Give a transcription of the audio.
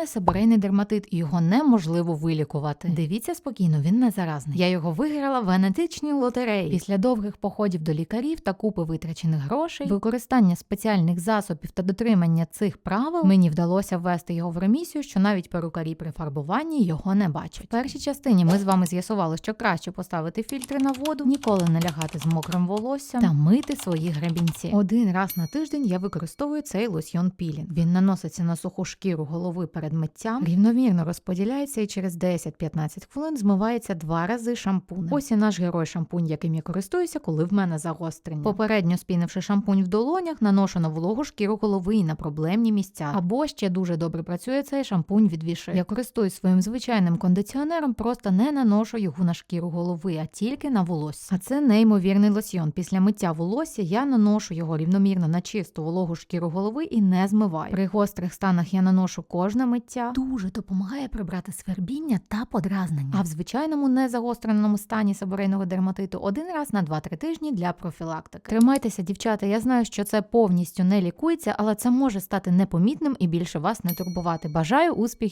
мене себорейний дерматит, і його неможливо вилікувати. Дивіться спокійно, він не заразний. Я його виграла в генетичній лотереї. Після довгих походів до лікарів та купи витрачених грошей, використання спеціальних засобів та дотримання цих правил мені вдалося ввести його в ремісію, що навіть перукарі при фарбуванні його не бачать. В першій частині ми з вами з'ясували, що краще поставити фільтри на воду, ніколи не лягати з мокрим волоссям та мити свої гребінці. Один раз на тиждень я використовую цей лосьйон пілінг. Він наноситься на суху шкіру голови перед миттям, рівномірно розподіляється і через 10-15 хвилин змивається два рази шампунем. Ось і наш герой шампунь, яким я користуюся, коли в мене загострення. Попередньо спінивши шампунь в долонях, наношу на вологу шкіру голови і на проблемні місця. Або ще дуже добре працює цей шампунь від віши. Я користуюсь своїм звичайним кондиціонером, просто не наношу його на шкіру голови, а тільки на волосся. А це неймовірний лосьйон. Після миття волосся я наношу його рівномірно на чисту вологу шкіру голови і не змиваю. При гострих станах я наношу кожне миття. Дуже допомагає прибрати свербіння та подразнення. А в звичайному незагостреному стані себорейного дерматиту один раз на 2-3 тижні для профілактики. Тримайтеся, дівчата. Я знаю, що це повністю не лікується, але це може стати непомітним і більше вас не турбувати. Бажаю успіхів!